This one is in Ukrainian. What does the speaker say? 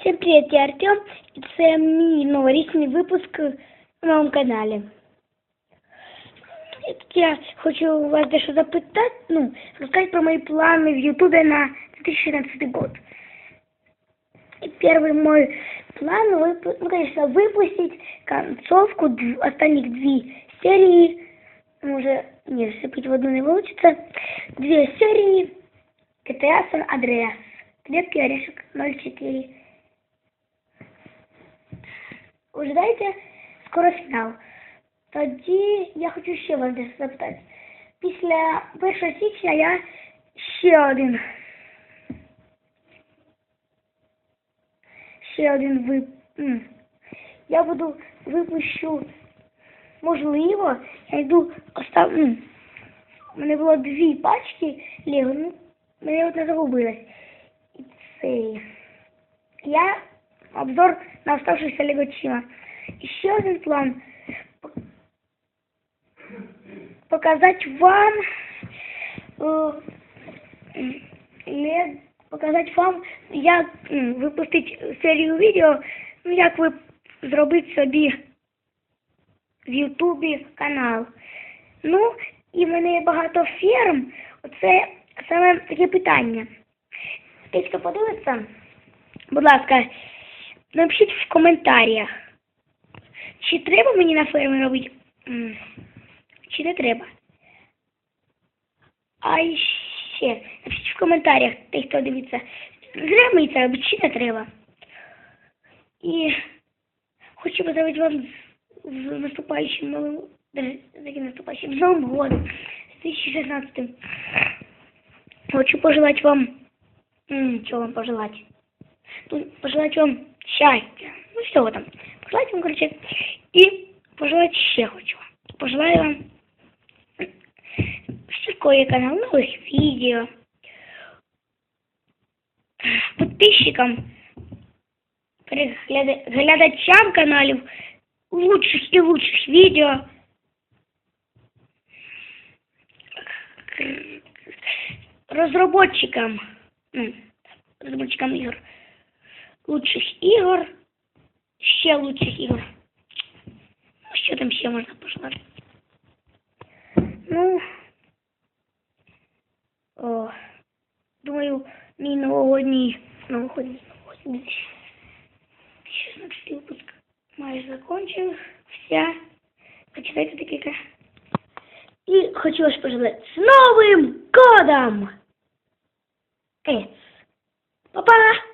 Всем привет, я Артем, і це мій новорічний випуск на моєму каналі. І тут я хочу вас дещо запитати, ну, розказати про мої плани в Ютубе на 2016 год. И первый мой план, вып- ну, конечно, выпустить концовку, дв- остальных две серии, ну, уже, не, сыпать в одну не получится, две серии GTA San Andreas, Крепкий орешек 04. Ожидайте, скоро фінал. Тоді я хочу ще вас дещо запитати. Після 1 січня я ще один. Ще один вип... Я буду випущу, можливо, я йду остав... У мене було дві пачки Лего, ну, мене одна загубилась. І це... Я обзор на оставшихся Лего Чима. Еще один план. Показать вам э, показать вам, як м, випустити серію відео, ну як ви зробити собі в Ютубі канал. Ну, і мене багато фірм. Оце саме таке питання. Хтось хто подивиться, будь ласка, напишіть в коментарях, чи треба мені на фермі робити, чи не треба. А ще напишіть в коментарях, той, хто дивиться, треба мені це робити, чи не треба. І хочу поздравити вам з, наступаючим новим, яким наступаючим, з Новим годом, з 2016. Хочу пожелать вам, м, вам пожелать? Ну, пожелать вам счастья. Ну, все там. Пожелать вам, короче. И пожелать ще хочу. Пожелаю вам такой канал, новых видео. Подписчикам, перегляда- глядачам каналів лучших і лучших відео. Розробникам, ну, розробникам ігор Лучших ігор, ще лучших ігор. Ну, що там ще можна пожелати? Ну, о, думаю, мій новогодній, новогодній, новогодній 16 випуск майже закончив. Вся. Почитайте декілька. І хочу вас пожелати з Новим годом! Ец. Па-па!